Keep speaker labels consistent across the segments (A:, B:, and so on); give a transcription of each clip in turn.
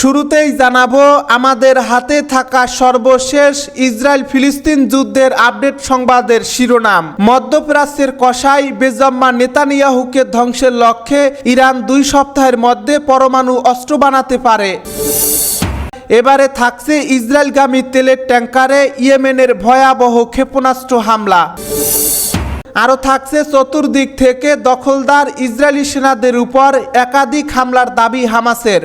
A: শুরুতেই জানাবো আমাদের হাতে থাকা সর্বশেষ ইসরায়েল ফিলিস্তিন যুদ্ধের আপডেট সংবাদের শিরোনাম মধ্যপ্রাচ্যের কষাই বেজম্মা নেতানিয়াহুকে ধ্বংসের লক্ষ্যে ইরান দুই সপ্তাহের মধ্যে পরমাণু অস্ত্র বানাতে পারে এবারে থাকছে ইসরায়েলগামী তেলের ট্যাঙ্কারে ইয়েমেনের ভয়াবহ ক্ষেপণাস্ত্র হামলা আরও থাকছে চতুর্দিক থেকে দখলদার ইসরায়েলি সেনাদের উপর একাধিক হামলার দাবি হামাসের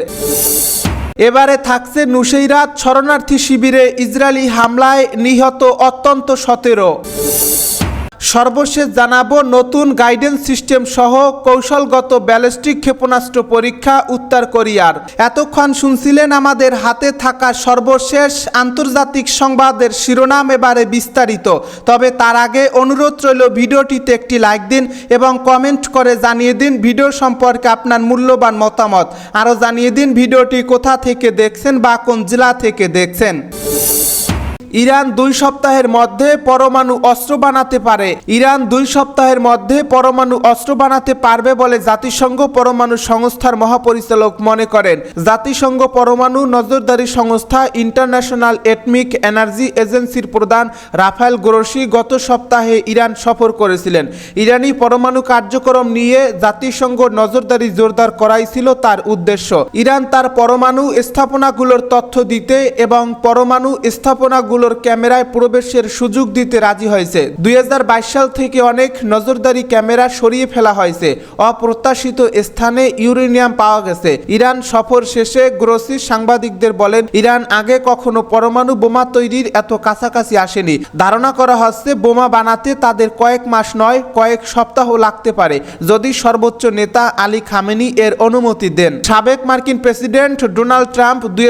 A: এবারে থাকছে নুসেইরাত শরণার্থী শিবিরে ইসরায়েলি হামলায় নিহত অত্যন্ত সতেরো সর্বশেষ জানাবো নতুন গাইডেন্স সিস্টেম সহ কৌশলগত ব্যালিস্টিক ক্ষেপণাস্ত্র পরীক্ষা উত্তর কোরিয়ার এতক্ষণ শুনছিলেন আমাদের হাতে থাকা সর্বশেষ আন্তর্জাতিক সংবাদের শিরোনাম এবারে বিস্তারিত তবে তার আগে অনুরোধ রইল ভিডিওটিতে একটি লাইক দিন এবং কমেন্ট করে জানিয়ে দিন ভিডিও সম্পর্কে আপনার মূল্যবান মতামত আরও জানিয়ে দিন ভিডিওটি কোথা থেকে দেখছেন বা কোন জেলা থেকে দেখছেন ইরান দুই সপ্তাহের মধ্যে পরমাণু অস্ত্র বানাতে পারে ইরান দুই সপ্তাহের মধ্যে পরমাণু অস্ত্র বানাতে পারবে বলে জাতিসংঘ পরমাণু সংস্থার মহাপরিচালক মনে করেন জাতিসংঘ পরমাণু নজরদারি সংস্থা ইন্টারন্যাশনাল এটমিক এনার্জি এজেন্সির প্রধান রাফায়েল গ্রোসি গত সপ্তাহে ইরান সফর করেছিলেন ইরানি পরমাণু কার্যক্রম নিয়ে জাতিসংঘ নজরদারি জোরদার করাই ছিল তার উদ্দেশ্য ইরান তার পরমাণু স্থাপনাগুলোর তথ্য দিতে এবং পরমাণু স্থাপনাগুলো ভবনগুলোর ক্যামেরায় প্রবেশের সুযোগ দিতে রাজি হয়েছে দুই সাল থেকে অনেক নজরদারি ক্যামেরা সরিয়ে ফেলা হয়েছে অপ্রত্যাশিত স্থানে ইউরেনিয়াম পাওয়া গেছে ইরান সফর শেষে গ্রসি সাংবাদিকদের বলেন ইরান আগে কখনো পরমাণু বোমা তৈরির এত কাছাকাছি আসেনি ধারণা করা হচ্ছে বোমা বানাতে তাদের কয়েক মাস নয় কয়েক সপ্তাহ লাগতে পারে যদি সর্বোচ্চ নেতা আলী খামেনি এর অনুমতি দেন সাবেক মার্কিন প্রেসিডেন্ট ডোনাল্ড ট্রাম্প দুই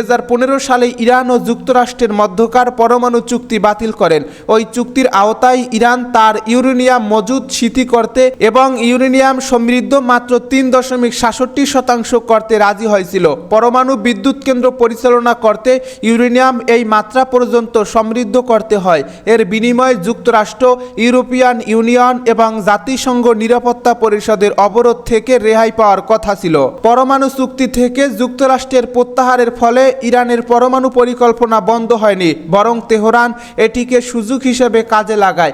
A: সালে ইরান ও যুক্তরাষ্ট্রের মধ্যকার পরম পরমাণু চুক্তি বাতিল করেন ওই চুক্তির আওতায় ইরান তার ইউরেনিয়াম মজুদ শিথি করতে এবং ইউরেনিয়াম সমৃদ্ধ মাত্র তিন দশমিক সাতষট্টি শতাংশ করতে রাজি হয়েছিল পরমাণু বিদ্যুৎ কেন্দ্র পরিচালনা করতে ইউরেনিয়াম এই মাত্রা পর্যন্ত সমৃদ্ধ করতে হয় এর বিনিময়ে যুক্তরাষ্ট্র ইউরোপিয়ান ইউনিয়ন এবং জাতিসংঘ নিরাপত্তা পরিষদের অবরোধ থেকে রেহাই পাওয়ার কথা ছিল পরমাণু চুক্তি থেকে যুক্তরাষ্ট্রের প্রত্যাহারের ফলে ইরানের পরমাণু পরিকল্পনা বন্ধ হয়নি বরং তেহরান এটিকে সুযোগ হিসেবে কাজে লাগায়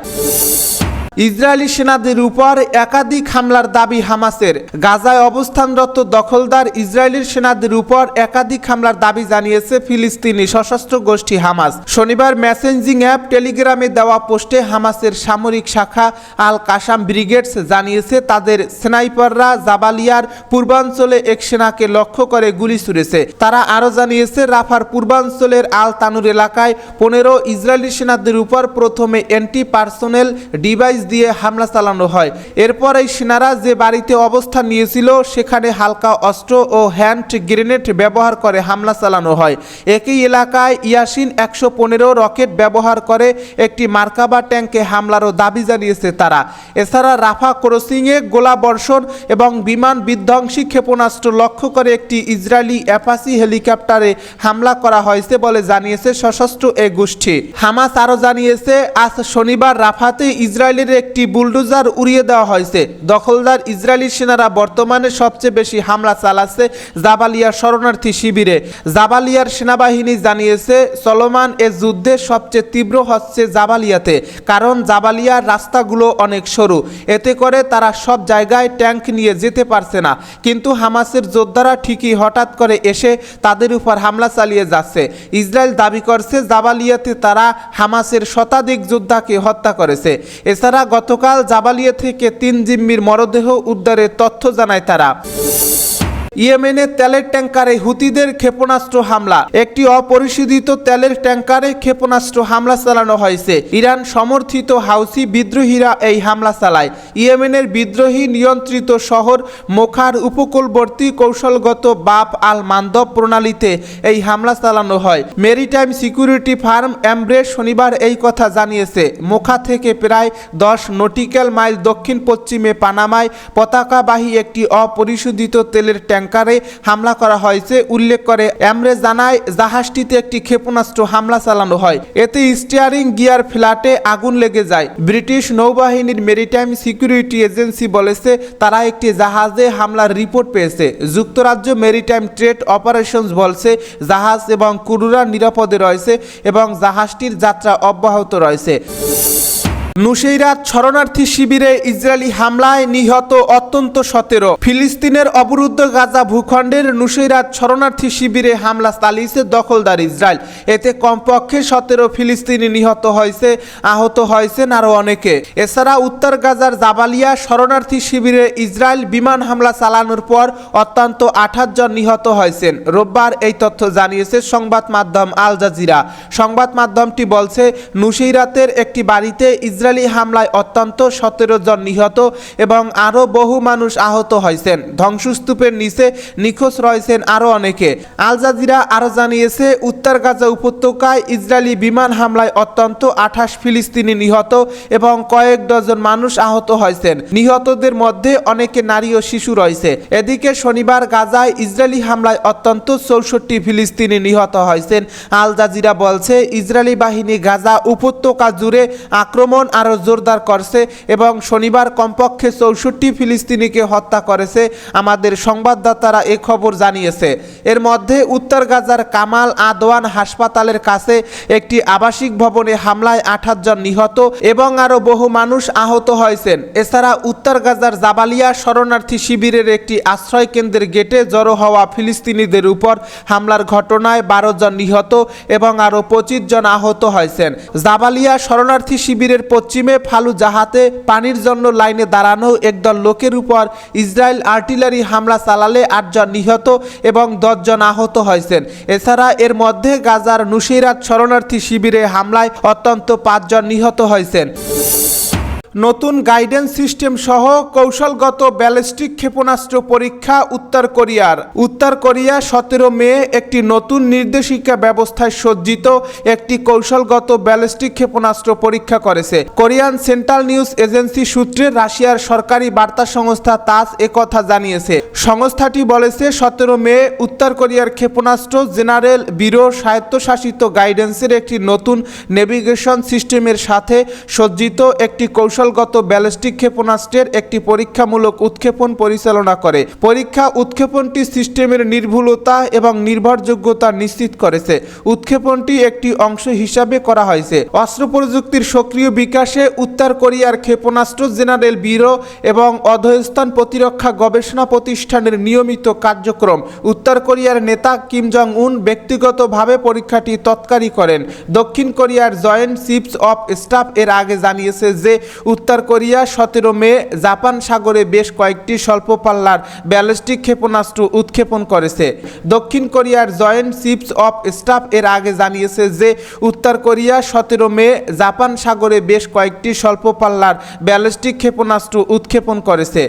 A: ইসরায়েলি সেনাদের উপর একাধিক হামলার দাবি হামাসের গাজায় অবস্থানরত দখলদার ইসরায়েলের সেনাদের উপর একাধিক হামলার দাবি জানিয়েছে ফিলিস্তিনি সশস্ত্র গোষ্ঠী হামাস শনিবার মেসেঞ্জিং অ্যাপ টেলিগ্রামে দেওয়া পোস্টে হামাসের সামরিক শাখা আল কাসাম ব্রিগেডস জানিয়েছে তাদের স্নাইপাররা জাবালিয়ার পূর্বাঞ্চলে এক সেনাকে লক্ষ্য করে গুলি ছুড়েছে তারা আরও জানিয়েছে রাফার পূর্বাঞ্চলের আল তানুর এলাকায় পনেরো ইসরায়েলি সেনাদের উপর প্রথমে অ্যান্টি পার্সোনেল ডিভাইস দিয়ে হামলা চালানো হয় এরপর এই সেনারা যে বাড়িতে অবস্থান নিয়েছিল সেখানে হালকা অস্ত্র ও হ্যান্ড গ্রেনেড ব্যবহার করে হামলা চালানো হয় একই এলাকায় ইয়াসিন একশো পনেরো রকেট ব্যবহার করে একটি মার্কাবা ট্যাঙ্কে হামলারও দাবি জানিয়েছে তারা এছাড়া রাফা ক্রসিংয়ে গোলা বর্ষণ এবং বিমান বিধ্বংসী ক্ষেপণাস্ত্র লক্ষ্য করে একটি ইসরায়েলি অ্যাপাসি হেলিকপ্টারে হামলা করা হয়েছে বলে জানিয়েছে সশস্ত্র এ গোষ্ঠী হামাস আরও জানিয়েছে আজ শনিবার রাফাতে ইসরায়েলের একটি বুলডোজার উড়িয়ে দেওয়া হয়েছে দখলদার ইসরায়েলি সেনারা বর্তমানে সবচেয়ে বেশি হামলা চালাচ্ছে জাবালিয়া শরণার্থী শিবিরে জাবালিয়ার সেনাবাহিনী জানিয়েছে চলমান এ যুদ্ধে সবচেয়ে তীব্র হচ্ছে জাবালিয়াতে কারণ জাবালিয়ার রাস্তাগুলো অনেক সরু এতে করে তারা সব জায়গায় ট্যাঙ্ক নিয়ে যেতে পারছে না কিন্তু হামাসের যোদ্ধারা ঠিকই হঠাৎ করে এসে তাদের উপর হামলা চালিয়ে যাচ্ছে ইসরায়েল দাবি করছে জাবালিয়াতে তারা হামাসের শতাধিক যোদ্ধাকে হত্যা করেছে এছাড়া গতকাল জাবালিয়া থেকে তিন জিম্মির মরদেহ উদ্ধারের তথ্য জানায় তারা ইয়েমেনের তেলের ট্যাঙ্কারে হুতিদের ক্ষেপণাস্ত্র হামলা একটি অপরিশোধিত তেলের ট্যাঙ্কারে ক্ষেপণাস্ত্র হামলা চালানো হয়েছে ইরান সমর্থিত হাউসি বিদ্রোহীরা এই হামলা চালায় ইয়েমেনের বিদ্রোহী নিয়ন্ত্রিত শহর মোখার উপকূলবর্তী কৌশলগত বাপ আল মান্দব প্রণালীতে এই হামলা চালানো হয় মেরিটাইম সিকিউরিটি ফার্ম অ্যাম্ব্রে শনিবার এই কথা জানিয়েছে মোখা থেকে প্রায় দশ নটিক্যাল মাইল দক্ষিণ পশ্চিমে পানামায় পতাকাবাহী একটি অপরিশোধিত তেলের ট্যাঙ্ক ট্যাঙ্কারে হামলা করা হয়েছে উল্লেখ করে অ্যামরে জানায় জাহাজটিতে একটি ক্ষেপণাস্ত্র হামলা চালানো হয় এতে স্টিয়ারিং গিয়ার ফ্ল্যাটে আগুন লেগে যায় ব্রিটিশ নৌবাহিনীর মেরিটাইম সিকিউরিটি এজেন্সি বলেছে তারা একটি জাহাজে হামলার রিপোর্ট পেয়েছে যুক্তরাজ্য মেরিটাইম ট্রেড অপারেশনস বলছে জাহাজ এবং কুরুরা নিরাপদে রয়েছে এবং জাহাজটির যাত্রা অব্যাহত রয়েছে নুসেইরাত শরণার্থী শিবিরে ইসরায়েলি হামলায় নিহত অত্যন্ত সতেরো ফিলিস্তিনের অবরুদ্ধ গাজা ভূখণ্ডের নুসেইরাত শরণার্থী শিবিরে হামলা চালিয়েছে দখলদার ইসরায়েল এতে কমপক্ষে সতেরো ফিলিস্তিনি নিহত হয়েছে আহত হয়েছেন আরও অনেকে এছাড়া উত্তর গাজার জাবালিয়া শরণার্থী শিবিরে ইসরায়েল বিমান হামলা চালানোর পর অত্যন্ত আঠাশ জন নিহত হয়েছেন রোববার এই তথ্য জানিয়েছে সংবাদ মাধ্যম আল জাজিরা সংবাদ মাধ্যমটি বলছে নুসেইরাতের একটি বাড়িতে ইসরায়েল ইসরায়েলি হামলায় অত্যন্ত সতেরো জন নিহত এবং আরও বহু মানুষ আহত হয়েছেন ধ্বংসস্তূপের নিচে নিখোঁজ রয়েছেন আরও অনেকে আল জাজিরা আরও জানিয়েছে উত্তর গাজা উপত্যকায় ইসরায়েলি বিমান হামলায় অত্যন্ত আঠাশ ফিলিস্তিনি নিহত এবং কয়েক ডজন মানুষ আহত হয়েছেন নিহতদের মধ্যে অনেকে নারী ও শিশু রয়েছে এদিকে শনিবার গাজায় ইসরায়েলি হামলায় অত্যন্ত চৌষট্টি ফিলিস্তিনি নিহত হয়েছেন আল জাজিরা বলছে ইসরায়েলি বাহিনী গাজা উপত্যকা জুড়ে আক্রমণ আরও জোরদার করছে এবং শনিবার কমপক্ষে চৌষট্টি ফিলিস্তিনিকে হত্যা করেছে আমাদের সংবাদদাতারা এ খবর জানিয়েছে এর মধ্যে উত্তর গাজার কামাল আদওয়ান হাসপাতালের কাছে একটি আবাসিক ভবনে হামলায় আঠাশ জন নিহত এবং আরও বহু মানুষ আহত হয়েছেন এছাড়া উত্তর গাজার জাবালিয়া শরণার্থী শিবিরের একটি আশ্রয় কেন্দ্রের গেটে জড়ো হওয়া ফিলিস্তিনিদের উপর হামলার ঘটনায় বারো জন নিহত এবং আরও পঁচিশ জন আহত হয়েছেন জাবালিয়া শরণার্থী শিবিরের পশ্চিমে ফালু জাহাতে পানির জন্য লাইনে দাঁড়ানো একদল লোকের উপর ইসরায়েল আর্টিলারি হামলা চালালে আটজন নিহত এবং দশজন আহত হয়েছেন এছাড়া এর মধ্যে গাজার নুসিরাত শরণার্থী শিবিরে হামলায় অত্যন্ত পাঁচজন নিহত হয়েছেন নতুন গাইডেন্স সিস্টেম সহ কৌশলগত ব্যালিস্টিক ক্ষেপণাস্ত্র পরীক্ষা উত্তর কোরিয়ার উত্তর কোরিয়া সতেরো মে একটি নতুন নির্দেশিকা ব্যবস্থায় সজ্জিত একটি কৌশলগত ব্যালিস্টিক ক্ষেপণাস্ত্র পরীক্ষা করেছে কোরিয়ান সেন্ট্রাল নিউজ এজেন্সি সূত্রে রাশিয়ার সরকারি বার্তা সংস্থা তাস একথা জানিয়েছে সংস্থাটি বলেছে সতেরো মে উত্তর কোরিয়ার ক্ষেপণাস্ত্র জেনারেল বিরো স্বায়ত্তশাসিত গাইডেন্সের একটি নতুন নেভিগেশন সিস্টেমের সাথে সজ্জিত একটি কৌশলগত ব্যালিস্টিক ক্ষেপণাস্ত্রের একটি পরীক্ষামূলক উৎক্ষেপণ পরিচালনা করে পরীক্ষা উৎক্ষেপণটি সিস্টেমের নির্ভুলতা এবং নির্ভরযোগ্যতা নিশ্চিত করেছে উৎক্ষেপণটি একটি অংশ হিসাবে করা হয়েছে অস্ত্র প্রযুক্তির সক্রিয় বিকাশে উত্তর কোরিয়ার ক্ষেপণাস্ত্র জেনারেল বিরো এবং অধস্থান প্রতিরক্ষা গবেষণা প্রতিষ্ঠান প্রতিষ্ঠানের নিয়মিত কার্যক্রম উত্তর কোরিয়ার নেতা কিম জং উন ব্যক্তিগতভাবে পরীক্ষাটি তৎকারী করেন দক্ষিণ কোরিয়ার জয়েন্ট চিপস অফ স্টাফ এর আগে জানিয়েছে যে উত্তর কোরিয়া সতেরো মে জাপান সাগরে বেশ কয়েকটি স্বল্প পাল্লার ব্যালিস্টিক ক্ষেপণাস্ত্র উৎক্ষেপণ করেছে দক্ষিণ কোরিয়ার জয়েন্ট চিপস অফ স্টাফ এর আগে জানিয়েছে যে উত্তর কোরিয়া সতেরো মে জাপান সাগরে বেশ কয়েকটি স্বল্প পাল্লার ব্যালিস্টিক ক্ষেপণাস্ত্র উৎক্ষেপণ করেছে